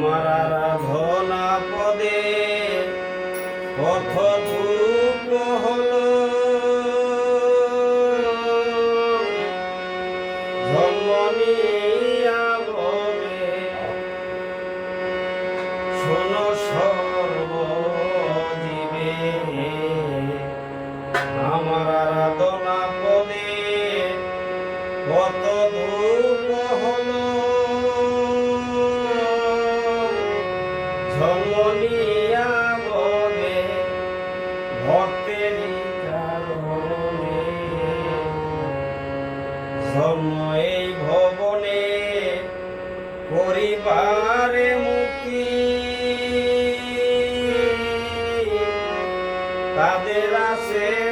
তোমার আরাধনা পদে পথ হল। জন্ম নিয়া ভবে। শোনো আমার আরাধনা তাদের আছে